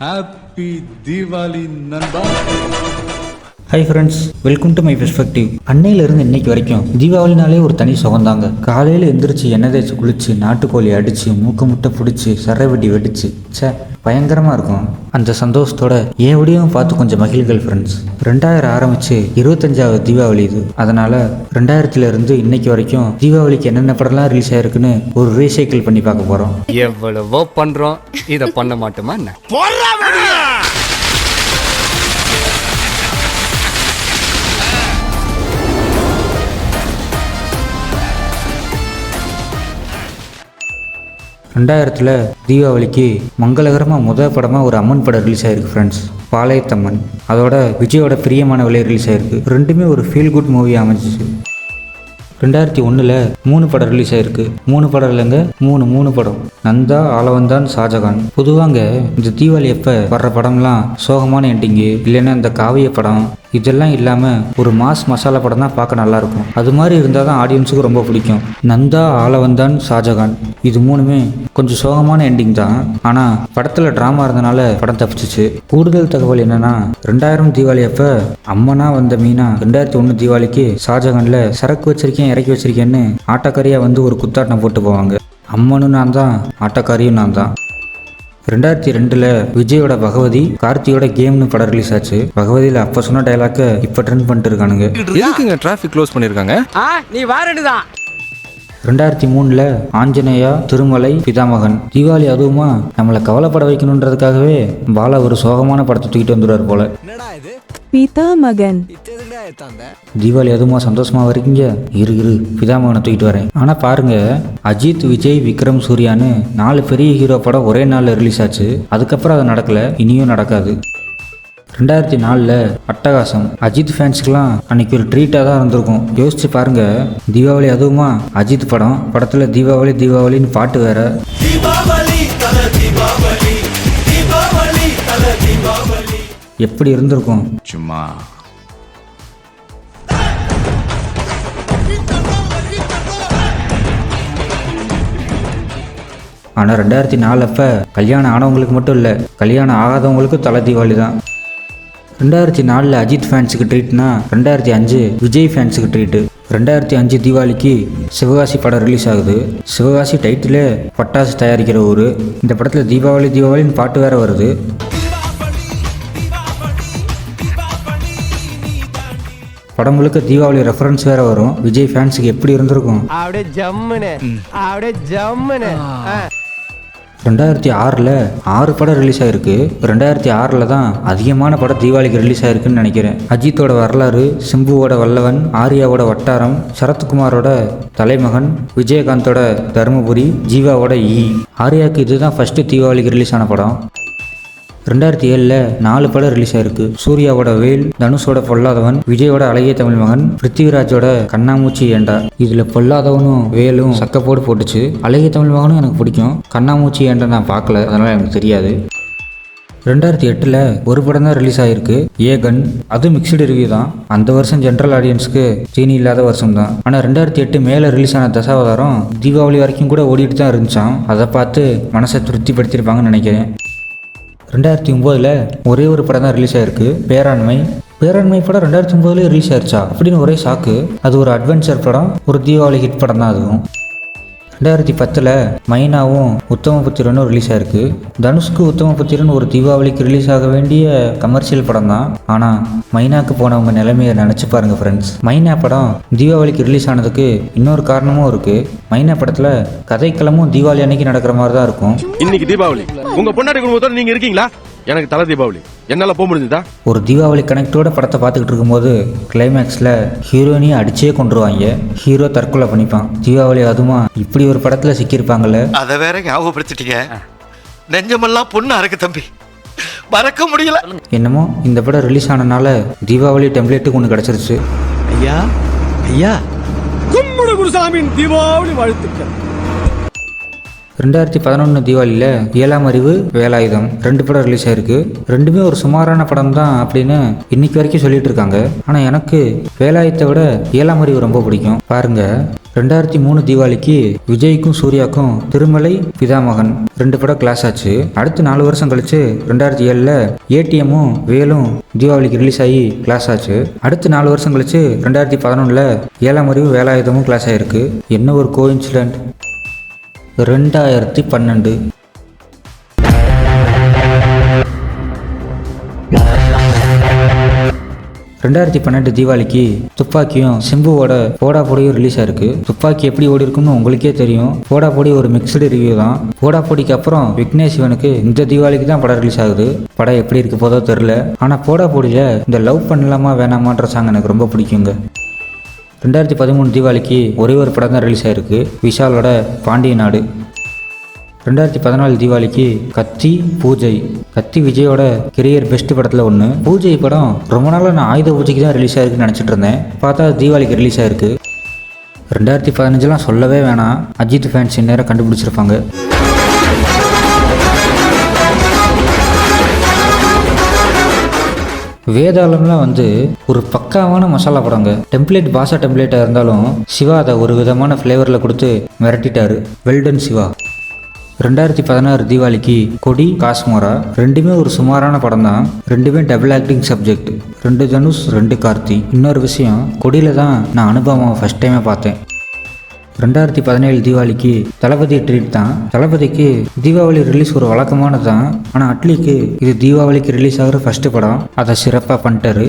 Happy Diwali Nanda hi friends welcome to My Perspective அன்னையிலிருந்து இன்னைக்கு வரைக்கும் தீபாவளினாலே ஒரு தனி சுகந்தாங்க காலையில் எந்திரிச்சு எண்ணெய் தேய்ச்சி குளிச்சு நாட்டுக்கோழி அடிச்சு மூக்க முட்டை பிடிச்சி சரை வெடி வெடிச்சு ச்சே பயங்கரமாக இருக்கும். அந்த சந்தோஷத்தோட என் வீடியோவும் பார்த்து கொஞ்சம் மகிழ்கள் ஃப்ரெண்ட்ஸ் ரெண்டாயிரம் ஆரம்பிச்சு இருபத்தஞ்சாவது தீபாவளி இது. அதனால ரெண்டாயிரத்துல இருந்து இன்னைக்கு வரைக்கும் தீபாவளிக்கு என்னென்ன படம்லாம் ரிலீஸ் ஆயிருக்குன்னு ஒரு ரீசைக்கிள் பண்ணி பார்க்க போகிறோம் எவ்வளவோ பண்றோம். இத பண்ண மாட்டோமா என்ன? ரெண்டாயிரத்தில் தீபாவளிக்கு மங்களகரமாக முதல் படமாக ஒரு அம்மன் படம் ரிலீஸ் ஆயிருக்கு ஃப்ரெண்ட்ஸ் பாளையத்தம்மன். அதோட விஜயோட பிரியமான விலை ரிலீஸ் ஆயிருக்கு. ரெண்டுமே ஒரு ஃபீல் குட் மூவி அமைஞ்சிச்சு. ரெண்டாயிரத்தி ஒன்றில் மூணு படம் ரிலீஸ் ஆயிருக்கு. மூணு படம் இல்லைங்க மூணு மூணு படம். நந்தா ஆலவந்தான் ஷாஜகான். பொதுவாங்க இந்த தீபாவளி எப்போ வர்ற படம்லாம் சோகமான எண்டிங்கு இல்லைன்னா இந்த காவிய படம் இதெல்லாம் இல்லாமல் ஒரு மாஸ் மசாலா படம் தான் பார்க்க நல்லா இருக்கும் அது மாதிரி இருந்தால் தான் ஆடியன்ஸுக்கு ரொம்ப பிடிக்கும். நந்தா ஆலவந்தான் ஷாஜகான். இது மூணுமே கொஞ்சம் சோகமான எண்டிங் தான். ஆனால் படத்தில் ட்ராமா இருந்தனால படம் தப்பிச்சிச்சு. கூடுதல் தகவல் என்னன்னா ரெண்டாயிரம் தீபாவளி அப்போ அம்மனா வந்த மீனா ரெண்டாயிரத்தி ஒன்று தீபாவளிக்கு ஷாஜகானில் சரக்கு வச்சிருக்கேன் இறக்கி வச்சிருக்கேன்னு ஆட்டக்காரியாக வந்து ஒரு குத்தாட்டம் போட்டு போவாங்க. அம்மனும் நான் தான் ஆட்டக்காரியும் நான் தான் ரெண்டாயிரத்தி ரெண்டில் விஜயோட பகவதி கார்த்தியோட கேம்னு படம் ரிலீஸ் ஆச்சு. பகவதியில் அப்போ சொன்ன டைலாக்கை இப்போ ட்ரெண்ட் பண்ணிட்டு இருக்கானுங்க. எதுக்குங்க டிராஃபிக் க்ளோஸ் பண்ணிருக்காங்க. ஆ நீ வாரண்டுதான் ரெண்டாயிரத்தி மூணில் ஆஞ்சநேயா திருமலை பிதாமகன். தீபாவளி அதுவுமா நம்மளை கவலைப்பட வைக்கணுன்றதுக்காகவே பாலா ஒரு சோகமான படத்தை தூக்கிட்டு வந்துடுவார் போல. பிதாமகன். தீபாவளி அதுவுமா சந்தோஷமா வரீங்க இரு இரு பிதாமகனை தூக்கிட்டு வரேன். ஆனால் பாருங்க அஜித் விஜய் விக்ரம் சூர்யான்னு நாலு பெரிய ஹீரோ படம் ஒரே நாளில் ரிலீஸ் ஆச்சு. அதுக்கப்புறம் அது நடக்கல இனியும் நடக்காது. ரெண்டாயிரத்தி நாலில் அட்டகாசம். அஜித் ஃபேன்ஸ்க்குலாம் அன்னைக்கு ஒரு ட்ரீட்டாக தான் இருந்திருக்கும். யோசிச்சு பாருங்க தீபாவளி அதுவுமா? அஜித் படம். படத்தில் தீபாவளி தீபாவளின்னு பாட்டு வேற. எப்படி இருந்திருக்கும்? சும்மா. ஆனால் ரெண்டாயிரத்தி நாலு அப்போ கல்யாணம் ஆனவங்களுக்கு மட்டும் இல்லை கல்யாணம் ஆகாதவங்களுக்கும் தலை தீபாவளி தான். ரெண்டாயிரத்தி நாலில் அஜித் ஃபேன்ஸுக்கு ட்ரீட்னா ரெண்டாயிரத்தி அஞ்சு விஜய் ஃபேன்ஸுக்கு ட்ரீட்டு ரெண்டாயிரத்தி அஞ்சு தீபாவளிக்கு சிவகாசி படம் ரிலீஸ் ஆகுது. சிவகாசி டைட்டிலே பட்டாசு தயாரிக்கிற ஊர். இந்த படத்தில் தீபாவளி தீபாவளின்னு பாட்டு வேற வருது. படம் முழுக்க தீபாவளி ரெஃபரன்ஸ் வேற வரும். விஜய் ஃபேன்ஸுக்கு எப்படி இருந்திருக்கும்? அப்படியே ஜம்முன்னு அப்படியே ஜம்முன்னு. ரெண்டாயிரத்தி ஆறில் ஆறு படம் ரிலீஸ் ஆயிருக்கு. ரெண்டாயிரத்தி ஆறில் தான் அதிகமான படம் தீபாவளிக்கு ரிலீஸ் ஆயிருக்குன்னு நினைக்கிறேன். அஜித்தோட வரலாறு சிம்புவோட வல்லவன் ஆர்யாவோட வட்டாரம் சரத்குமாரோட தலைமகன் விஜயகாந்தோட தருமபுரி ஜீவாவோட ஈ. ஆர்யாவுக்கு இதுதான் ஃபஸ்ட்டு தீபாவளிக்கு ரிலீஸ் ஆன படம். ரெண்டாயிரத்தி ஏழில் நாலு படம் ரிலீஸ் ஆயிருக்கு. சூர்யாவோட வேல் தனுஷோட பொல்லாதவன் விஜயோட அழகிய தமிழ் மகன் பிருத்திவிராஜோட கண்ணாமூச்சி ஏண்டா. இதில் பொல்லாதவனும் வேலும் சக்கப்போடு போட்டுச்சு. அழகிய தமிழ் மகனும் எனக்கு பிடிக்கும். கண்ணாமூச்சி ஏண்டா நான் பார்க்கல. அதனால் எனக்கு தெரியாது. ரெண்டாயிரத்தி எட்டில் ஒரு படம் தான் ரிலீஸ் ஆகிருக்கு ஏகன். அது மிக்சடு ரிவ்யூ தான். அந்த வருஷம் ஜென்ரல் ஆடியன்ஸ்க்கு சீனி இல்லாத வருஷம் தான். ஆனால் ரெண்டாயிரத்தி எட்டு மேலே ரிலீஸ் ஆன தசாவதாரம் தீபாவளி வரைக்கும் கூட ஓடிட்டு தான் இருந்துச்சான் அதை பார்த்து மனசை திருப்திப்படுத்தியிருப்பாங்கன்னு நினைக்கிறேன். ரெண்டாயிரத்தி ஒம்போதில் ஒரே ஒரு படம் தான் ரிலீஸ் ஆயிருக்கு. பேராண்மை. பேராண்மை படம் ரெண்டாயிரத்தி ஒம்போதுலேயே ரிலீஸ் ஆயிருச்சா? அப்படின்னு ஒரே ஷாக்கு அது ஒரு அட்வென்ச்சர் படம். ஒரு தீபாவளி ஹிட் படம் தான் அதுவும். ரெண்டாயிரத்தி பத்தில் மைனாவும் உத்தமபுத்திரனும் ரிலீஸ் ஆயிருக்கு. தனுஷ்க்கு உத்தமபுத்திரன் ஒரு தீபாவளிக்கு ரிலீஸ் ஆக வேண்டிய கமர்ஷியல் படம் தான். ஆனால் மைனாக்கு போனவங்க நிலைமையை நினச்சி பாருங்க ஃப்ரெண்ட்ஸ் மைனா படம் தீபாவளிக்கு ரிலீஸ் ஆனதுக்கு இன்னொரு காரணமும் இருக்குது மைனா படத்தில் கதைக்களமும் தீபாவளி அன்னைக்கு நடக்கிற மாதிரி தான் இருக்கும். இன்னைக்கு தீபாவளி. உங்க பொண்டாட்டி குடும்பத்தோட நீங்க இருக்கீங்களா? எனக்கு தலை தீபாவளி. என்னால போக முடிஞ்சுதா? ஒரு தீபாவளி கனெக்டோட படத்தை பார்த்துக்கிட்டு இருக்கும்போது கிளைமேக்ஸில் ஹீரோயினியை அடிச்சே கொண்டுருவாங்க ஹீரோ தற்கொலை பண்ணிப்பான். தீபாவளி அதுமா இப்படி ஒரு படத்தில் சிக்கியிருப்பாங்கல்ல? அதை வேற ஞாபகப்படுத்திட்டீங்க. நெஞ்சமெல்லாம் பொண்ணு அறக்கு தம்பி. மறக்க முடியல. என்னமோ இந்த படம் ரிலீஸ் ஆனனால தீபாவளி டெம்ப்ளேட்டுக்கு ஒன்று கிடச்சிருச்சு. ஐயா ஐயா. கும்முடு குருசாமியின் தீபாவளி வாழ்த்துக்கள். ரெண்டாயிரத்தி பதினொன்று தீபாவளியில் ஏழாம் அறிவு வேலாயுதம் ரெண்டு படம் ரிலீஸ் ஆயிருக்கு. ரெண்டுமே ஒரு சுமாரான படம் தான் அப்படின்னு இன்னைக்கு வரைக்கும் சொல்லிட்டு இருக்காங்க. ஆனால் எனக்கு வேலாயுதத்தை விட ஏழாம் அறிவு ரொம்ப பிடிக்கும். பாருங்க ரெண்டாயிரத்தி மூணு தீபாவளிக்கு விஜய்க்கும் சூர்யாக்கும் திருமலை பிதாமகன் ரெண்டு படம் கிளாஸ் ஆச்சு. அடுத்து நாலு வருஷம் கழிச்சு ரெண்டாயிரத்தி ஏழில் ஏடிஎம்மும் வேலும் தீபாவளிக்கு ரிலீஸ் ஆகி கிளாஸ் ஆச்சு. அடுத்து நாலு வருஷம் கழிச்சு ரெண்டாயிரத்தி பதினொன்றில் ஏழாம் அறிவு வேலாயுதமும் கிளாஸ் ஆயிருக்கு. என்ன ஒரு கோயின்சிடென்ட் ரெண்டாயிரத்தி பன்னெண்டு. ரெண்டாயிரத்தி பன்னெண்டு தீபாவளிக்கு துப்பாக்கியும் சிம்புவோட போடா பொடியும் ரிலீஸ் ஆயிருக்கு. துப்பாக்கி எப்படி ஓடி இருக்குன்னு உங்களுக்கே தெரியும். போடா பொடி ஒரு மிக்சடு ரிவ்யூ தான். போடா பொடிக்கு அப்புறம் விக்னேஷ் சிவனுக்கு இந்த தீபாவளிக்கு தான் படம் ரிலீஸ் ஆகுது. படம் எப்படி இருக்க போதோ தெரில ஆனால் போடா பொடியில் இந்த லவ் பண்ணலாமா வேணாமான்ற சாங் எனக்கு ரொம்ப பிடிக்குங்க. ரெண்டாயிரத்தி பதிமூணு தீபாவளிக்கு ஒரே ஒரு படம் தான் ரிலீஸ் ஆயிருக்கு. விஷாலோட பாண்டிய நாடு. ரெண்டாயிரத்தி பதினாலு தீபாவளிக்கு கத்தி பூஜை. கத்தி விஜயோட கெரியர் பெஸ்ட் படத்தில் ஒன்று பூஜை படம் ரொம்ப நாளாக நான் ஆயுத பூஜைக்கு தான் ரிலீஸ் ஆயிருக்குன்னு நினச்சிட்டு இருந்தேன். பார்த்தா தீபாவளிக்கு ரிலீஸ் ஆயிருக்கு. ரெண்டாயிரத்தி பதினஞ்சுலாம் சொல்லவே வேணாம். அஜித் ஃபேன்ஸ் இந்நேரம் கண்டுபிடிச்சிருப்பாங்க. வேதாளம்லாம் வந்து ஒரு பக்காவான மசாலா படங்க. டெம்ப்ளேட் பாசா டெம்ப்ளேட்டாக இருந்தாலும் சிவா அதை ஒரு விதமான ஃப்ளேவரில் கொடுத்து மிரட்டிட்டாரு. வெல்டன் சிவா. ரெண்டாயிரத்தி பதினாறு தீபாவளிக்கு கொடி காஸ்மோரா ரெண்டுமே ஒரு சுமாரான படம் தான் ரெண்டுமே டபுள் ஆக்டிங் சப்ஜெக்ட் ரெண்டு தனுஷ் ரெண்டு கார்த்தி. இன்னொரு விஷயம் கொடியில தான் நான் அனுபவம் ஃபஸ்ட் டைமே பார்த்தேன். ரெண்டாயிரத்தி பதினேழு தீபாவளிக்கு தளபதி ட்ரீட் தான். தளபதிக்கு தீபாவளி ரிலீஸ் ஒரு வழக்கமானது தான் ஆனால் அட்லிக்கு இது தீபாவளிக்கு ரிலீஸ் ஆகிற ஃபர்ஸ்ட் படம். அதை சிறப்பாக பண்ணிட்டாரு.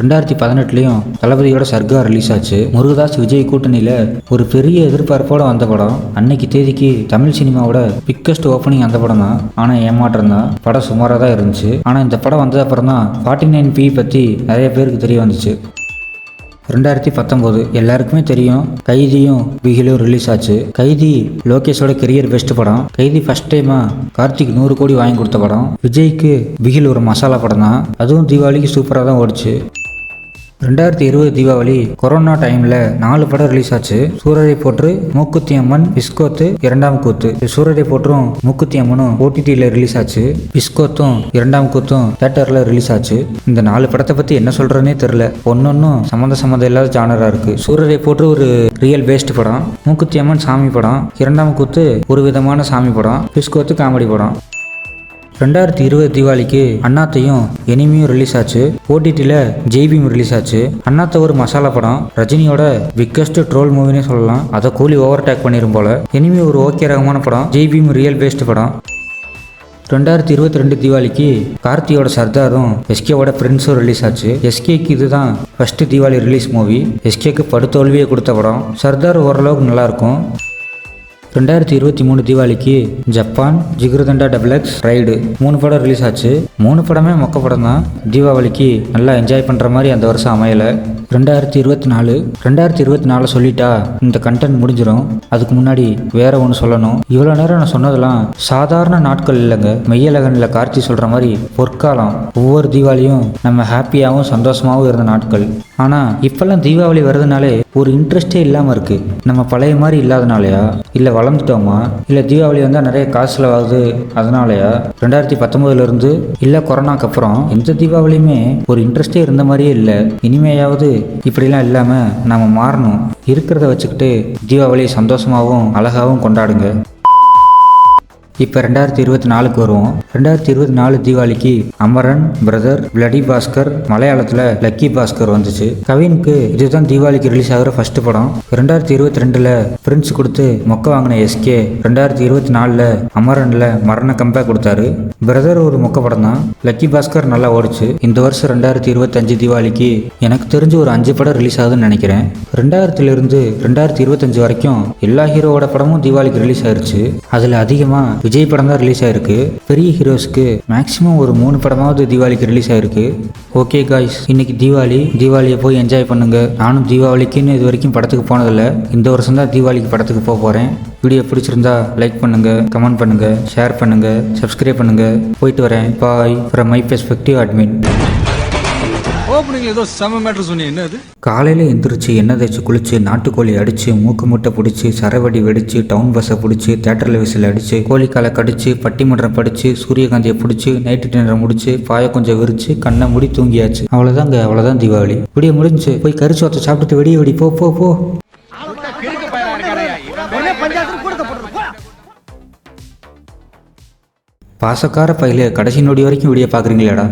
ரெண்டாயிரத்தி பதினெட்டுலேயும் தளபதியோட சர்க்கா ரிலீஸ் ஆச்சு. முருகதாஸ் விஜய் கூட்டணியில் ஒரு பெரிய எதிர்பார்ப்போட வந்த படம். அன்னைக்கு தேதிக்கு தமிழ் சினிமாவோட பிக்கஸ்ட் ஓப்பனிங் அந்த படம் தான் ஆனால் ஏமாற்றம் தான் படம் சுமாராக தான் இருந்துச்சு. ஆனால் இந்த படம் வந்தது அப்புறம் தான் ஃபார்ட்டி நைன் பி பற்றி நிறைய பேருக்கு தெரிய வந்துச்சு. ரெண்டாயிரத்தி பத்தொம்போது எல்லாருக்குமே தெரியும் கைதியும் பிகிலும் ரிலீஸ் ஆச்சு. கைதி லோகேஷோட கெரியர் பெஸ்ட் படம். கைதி ஃபர்ஸ்ட் டைமா கார்த்திக் நூறு கோடி வாங்கி கொடுத்த படம். விஜய்க்கு பிகில் ஒரு மசாலா படம் தான் அதுவும் தீபாவளிக்கு சூப்பராக தான் ஓடிச்சு. ரெண்டாயிரத்தி இருபது தீபாவளி கொரோனா டைமில் நாலு படம் ரிலீஸ் ஆச்சு. சூரரை போற்று மூக்குத்தி அம்மன் பிஸ்கோத்து இரண்டாம் கூத்து. சூரரை போற்றும் மூக்குத்தி அம்மனும் ஓடிடியில் ரிலீஸ் ஆச்சு. பிஸ்கோத்தும் இரண்டாம் கூத்தும் தேட்டரில் ரிலீஸ் ஆச்சு. இந்த நாலு படத்தை பற்றி என்ன சொல்றேன்னே தெரில ஒன்னொன்னும் சம்மந்த சம்மந்தம் இல்லாத ஜானராக இருக்குது சூரரை போற்று ஒரு ரியல் பேஸ்ட் படம். மூக்குத்தி அம்மன் சாமி படம். இரண்டாம் கூத்து ஒரு விதமான சாமி படம். பிஸ்கோத்து காமெடி படம். ரெண்டாயிரத்தி இருபது தீபாவளிக்கு அண்ணாத்தையும் எனிமியும் ரிலீஸ் ஆச்சு. ஓடிடியில் ஜெய்பியும் ரிலீஸ் ஆச்சு. அண்ணாத்த ஒரு மசாலா படம். ரஜினியோட பிக்கஸ்ட் ட்ரோல் மூவினே சொல்லலாம். அதை கூலி ஓவர் டேக் பண்ணிரும் போல. எனிமி ஒரு ஓகே ரகமான படம். ஜெய்பீம் ரியல் பேஸ்ட் படம். ரெண்டாயிரத்தி இருபத்தி ரெண்டு தீபாவளிக்கு கார்த்தியோட சர்தாரும் எஸ்கேவோட பிரின்ஸும் ரிலீஸ் ஆச்சு. எஸ்கேக்கு இதுதான் ஃபர்ஸ்ட் தீபாவளி ரிலீஸ் மூவி எஸ்கேக்கு படுத்தோல்வியை கொடுத்த படம். சர்தார் ஓரளவுக்கு நல்லாயிருக்கும் ரெண்டாயிரத்தி இருபத்தி மூணு தீபாவளிக்கு Japan Jigarthanda double X Raid மூணு படம் ரிலீஸ் ஆச்சு. மூணு படமே மொக்க படம் தான் தீபாவளிக்கு நல்லா என்ஜாய் பண்ணுற மாதிரி அந்த வருஷம் அமையலை. ரெண்டாயிரத்தி இருபத்தி நாலு ரெண்டாயிரத்தி இருபத்தி நாலு சொல்லிட்டா இந்த கண்டென்ட் முடிஞ்சிடும் அதுக்கு முன்னாடி வேற ஒன்று சொல்லணும். இவ்வளோ நேரம் நான் சொன்னதெல்லாம் சாதாரண நாட்கள் இல்லைங்க. மெய்யலகனில் கார்த்தி சொல்கிற மாதிரி பொற்காலம். ஒவ்வொரு தீபாவளியும் நம்ம ஹாப்பியாகவும் சந்தோஷமாகவும் இருந்த நாட்கள். ஆனால் இப்போல்லாம் தீபாவளி வருதுனாலே ஒரு இன்ட்ரெஸ்டே இல்லாமல் இருக்குது நம்ம பழைய மாதிரி இல்லாதனாலையா? இல்லை வளர்ந்துட்டோமா? இல்லை தீபாவளி வந்தால் நிறைய காசு செலவாகுது அதனாலயா? ரெண்டாயிரத்தி பத்தொம்போதுலேருந்து இல்லை கொரோனாக்கு அப்புறம் எந்த தீபாவளியுமே ஒரு இன்ட்ரெஸ்டே இருந்த மாதிரியே இல்லை. இனிமேயாவது இப்படிலாம் இல்லாமல் நாம் மாறணும். இருக்கிறத வச்சுக்கிட்டு தீபாவளியை சந்தோஷமாகவும் அழகாகவும் கொண்டாடுங்க. இப்போ ரெண்டாயிரத்தி இருபத்தி நாலுக்கு வருவோம். ரெண்டாயிரத்தி இருபத்தி நாலு தீபாவளிக்கு அமரன் பிரதர் பிளடி பாஸ்கர் மலையாளத்தில் லக்கி பாஸ்கர் வந்துச்சு. கவினுக்கு இதுதான் தீபாவளிக்கு ரிலீஸ் ஆகிற ஃபர்ஸ்ட் படம். ரெண்டாயிரத்தி இருபத்தி ரெண்டில் பிரின்ஸ் கொடுத்து மொக்க வாங்கின எஸ்கே ரெண்டாயிரத்தி இருபத்தி நாலில் அமரனில் மரண கம்பேக் கொடுத்தாரு. பிரதர் ஒரு மொக்க படம் தான் லக்கி பாஸ்கர் நல்லா ஓடிச்சு. இந்த வருஷம் ரெண்டாயிரத்தி இருபத்தஞ்சு தீபாவளிக்கு எனக்கு தெரிஞ்சு ஒரு அஞ்சு படம் ரிலீஸ் ஆகுதுன்னு நினைக்கிறேன். ரெண்டாயிரத்துலேருந்து ரெண்டாயிரத்தி இருபத்தஞ்சு வரைக்கும் எல்லா ஹீரோவோட படமும் தீபாவளிக்கு ரிலீஸ் ஆயிருச்சு. அதில் அதிகமாக விஜய் படம் தான் ரிலீஸ் ஆயிருக்கு. பெரிய ஹீரோஸ்க்கு மேக்ஸிமம் ஒரு மூணு படமாவது தீபாவளிக்கு ரிலீஸ் ஆயிருக்கு. ஓகே காய்ஸ் இன்னைக்கு தீபாவளி. தீபாவளியை போய் என்ஜாய் பண்ணுங்க. நானும் தீபாவளிக்குன்னு இது வரைக்கும் படத்துக்கு போனதில்லை. இந்த வருஷம் தான் தீபாவளிக்கு படத்துக்கு போக போகிறேன் வீடியோ பிடிச்சிருந்தா லைக் பண்ணுங்க கமெண்ட் பண்ணுங்க ஷேர் பண்ணுங்க சப்ஸ்கிரைப் பண்ணுங்க. போயிட்டு வரேன். Bye from My Perspective admin ஓப்பனிங்ல ஏதோ செம மேட்ரு சொன்னீங்க. என்ன அது காலையில் எந்திரிச்சு எண்ணெய் தேய்ச்சி குளிச்சு நாட்டுக்கோழி அடித்து மூக்கு முட்டை பிடிச்சி சரவடி வெடிச்சு டவுன் பஸ்ஸை பிடிச்சி தேட்டரில் விசில் அடித்து கோழிக்காலை கடிச்சு பட்டிமன்றம் படித்து சூரியகாந்தியை பிடிச்சி நைட்டு டின்னரை முடிச்சு பாய கொஞ்சம் விரிச்சு கண்ணை மூடி தூங்கியாச்சு. அவ்வளோதாங்க அவ்வளோதான் தீபாவளி. விடிய முடிஞ்சு போய் கறி சோத்தை சாப்பிட்டுட்டு வெடிய வெடி போ போ போ. பாசக்கார பையில கடைசி நொடி வரைக்கும் விடிய பார்க்குறீங்களாடா